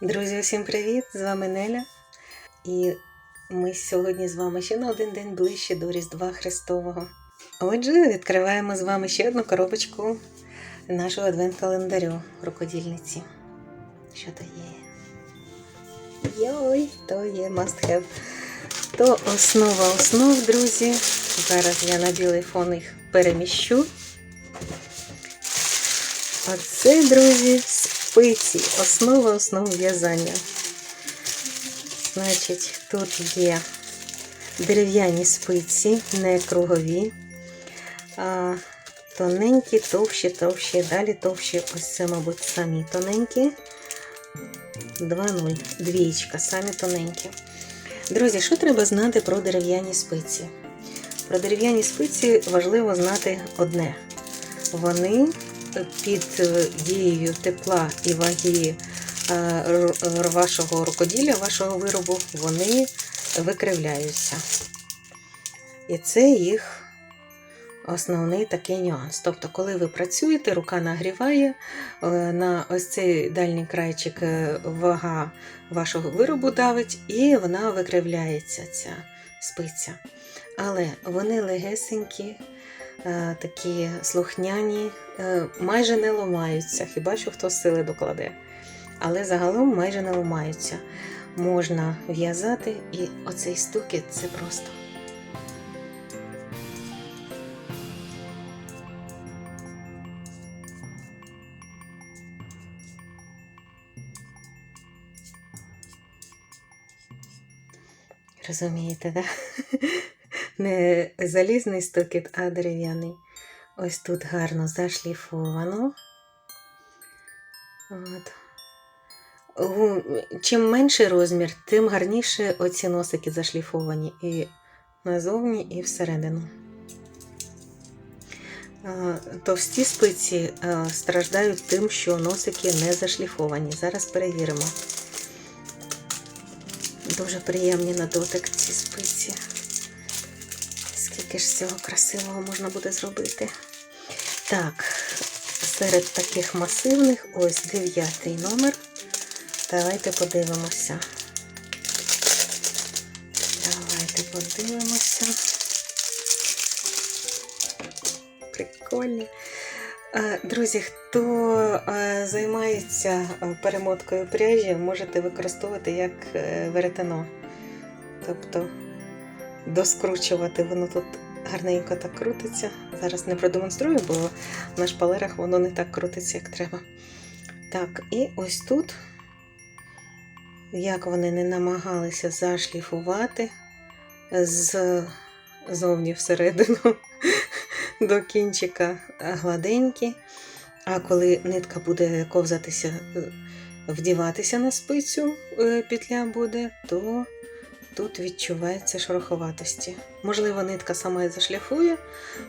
Друзі, усім привіт! З вами Неля. І ми сьогодні з вами ще на один день ближче до Різдва Христового. Отже, відкриваємо з вами ще одну коробочку нашого адвент-календарю рукодільниці. Що то є? Йой, то є must have. То основа основ, друзі. Зараз я на білий фон їх переміщу. А це, друзі, спиці, основа основ в'язання. Значить, тут є дерев'яні спиці, не кругові, а тоненькі, товщі, товщі, далі товщі, ось це, мабуть, самі тоненькі. 2-0, двічка, самі тоненькі. Друзі, що треба знати про дерев'яні спиці? Про дерев'яні спиці важливо знати одне. Вони під е, дією тепла і ваги е, вашого рукоділля, вашого виробу, вони викривляються. І це їх основний такий нюанс. Тобто, коли ви працюєте, рука нагріває, е, на ось цей дальній крайчик вага вашого виробу давить, і вона викривляється, ця спиця. Але вони легесенькі, такі слухняні, е, майже не ламаються, хіба що хто сили докладе. Але загалом майже не ламаються. Можна в'язати, і оцей стукіт це просто. Розумієте, да? Не залізний стукіт, а дерев'яний. Ось тут гарно зашліфовано. От. Чим менший розмір, тим гарніше оці носики зашліфовані і назовні, і всередину. Товсті спиці страждають тим, що носики не зашліфовані. Зараз перевіримо. Дуже приємні на дотик ці спиці. Скільки ж цього красивого можна буде зробити. Так, серед таких масивних ось дев'ятий номер. Давайте подивимося. Давайте подивимося. Прикольні. Е, Друзі, хто е, займається е, перемоткою пряжі, можете використовувати як веретено. Тобто доскручувати воно тут гарненько так крутиться. Зараз не продемонструю, бо на шпалерах воно не так крутиться, як треба. Так, і ось тут, як вони не намагалися зашліфувати з зовні всередину до кінчика гладенькі. А коли нитка буде ковзатися, е, вдіватися на спицю, е, петля буде, то тут відчувається шероховатості. Можливо, нитка сама і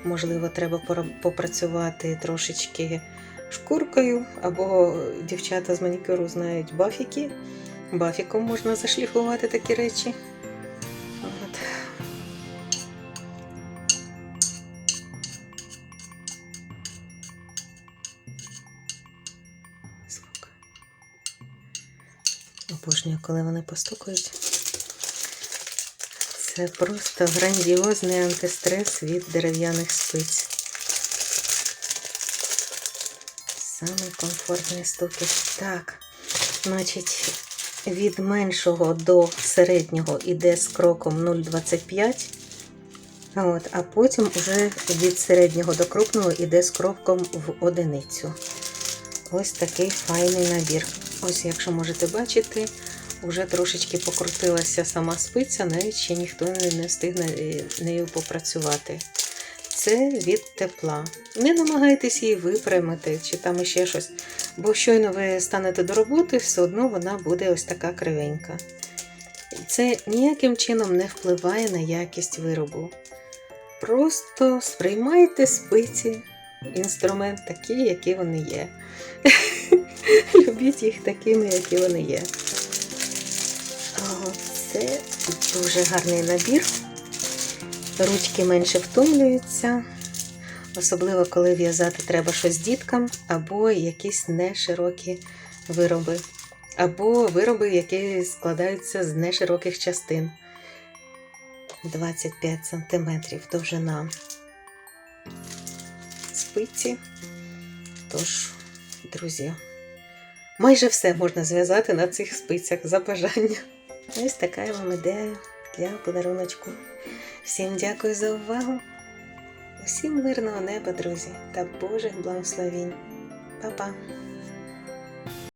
можливо, треба попрацювати трошечки шкуркою, або дівчата з манікюру знають бафіки. Бафіком можна зашліфувати такі речі. От. Звук. Обожнюю, коли вони постукають. Це просто грандіозний антистрес від дерев'яних спиць. Самий комфортний стукіт. Так, значить, від меншого до середнього іде з кроком 0,25. А От, а потім уже від середнього до крупного іде з кроком в одиницю. Ось такий файний набір. Ось, якщо можете бачити, вже трошечки покрутилася сама спиця, навіть ще ніхто не встигне е, нею попрацювати. Це від тепла. Не намагайтесь її випрямити чи там іще щось, бо щойно ви станете до роботи, все одно вона буде ось така кривенька. Це ніяким чином не впливає на якість виробу. Просто сприймайте спиці, інструмент такі, які вони є. Любіть їх такими, які вони є. О, Це дуже гарний набір. Ручки менше втомлюються, особливо коли в'язати треба щось діткам або якісь неширокі вироби. або вироби, які складаються з нешироких частин. 25 см довжина спиці. Тож, друзі, майже все можна зв'язати на цих спицях за бажання. Ось така вам ідея для подаруночку. Всім дякую за увагу. Усім мирного неба, друзі, та Божих благословінь. Па-па!